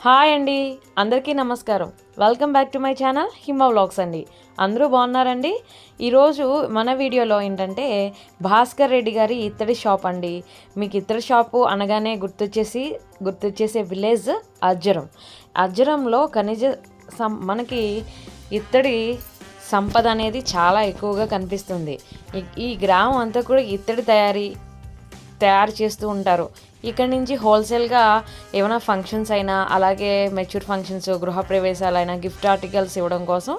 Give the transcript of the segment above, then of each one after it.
Hi అండి అందరికీ నమస్కారం. Welcome back to my channel Hima vlogs అండి. అందరూ బాగున్నారండి? ఈరోజు మన వీడియోలో ఏంటంటే భాస్కర్ రెడ్డి గారి ఇత్తడి షాప్ అండి. మీకు ఇత్తడి షాపు అనగానే గుర్తొచ్చేసి గుర్తొచ్చేసే విలేజ్ అజ్జరం. అజ్జరంలో ఖనిజ సం మనకి ఇత్తడి సంపద అనేది చాలా ఎక్కువగా కనిపిస్తుంది. ఈ- ఈ గ్రామం అంతా కూడా ఇత్తడి తయారీ తయారు చేస్తూ ఉంటారు. ఇక్కడ నుంచి హోల్సేల్గా ఏమైనా ఫంక్షన్స్ అయినా అలాగే మెచ్యూర్ ఫంక్షన్స్ గృహప్రవేశాలైనా గిఫ్ట్ ఆర్టికల్స్ ఇవ్వడం కోసం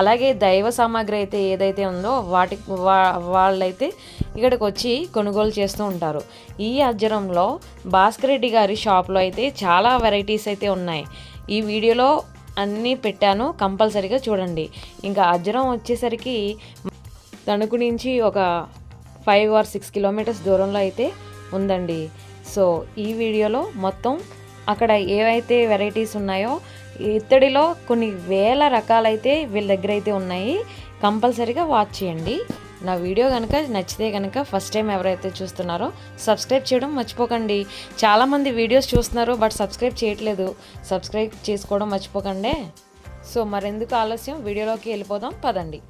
అలాగే దైవ సామాగ్రి అయితే ఏదైతే ఉందో వాటి వా వాళ్ళైతే ఇక్కడికి వచ్చి కొనుగోలు చేస్తూ ఉంటారు. ఈ అజ్జరంలో భాస్కర్ రెడ్డి గారి షాప్లో అయితే చాలా వెరైటీస్ అయితే ఉన్నాయి. ఈ వీడియోలో అన్నీ పెట్టాను కంపల్సరీగా చూడండి. ఇంకా అజ్జరం వచ్చేసరికి తణుకు నుంచి ఒక ఫైవ్ ఆర్ సిక్స్ కిలోమీటర్స్ దూరంలో అయితే ఉందండి. సో ఈ వీడియోలో మొత్తం అక్కడ ఏవైతే వెరైటీస్ ఉన్నాయో ఇత్తడిలో కొన్ని వేల రకాలైతే వీళ్ళ దగ్గర అయితే ఉన్నాయి. కంపల్సరీగా వాచ్ చేయండి. నా వీడియో కనుక నచ్చితే కనుక ఫస్ట్ టైం ఎవరైతే చూస్తున్నారో సబ్స్క్రైబ్ చేయడం మర్చిపోకండి. చాలామంది వీడియోస్ చూస్తున్నారు బట్ సబ్స్క్రైబ్ చేయట్లేదు. సబ్స్క్రైబ్ చేసుకోవడం మర్చిపోకండి. సో మరెందుకు ఆలస్యం? వీడియోలోకి వెళ్ళిపోదాం. పదండి.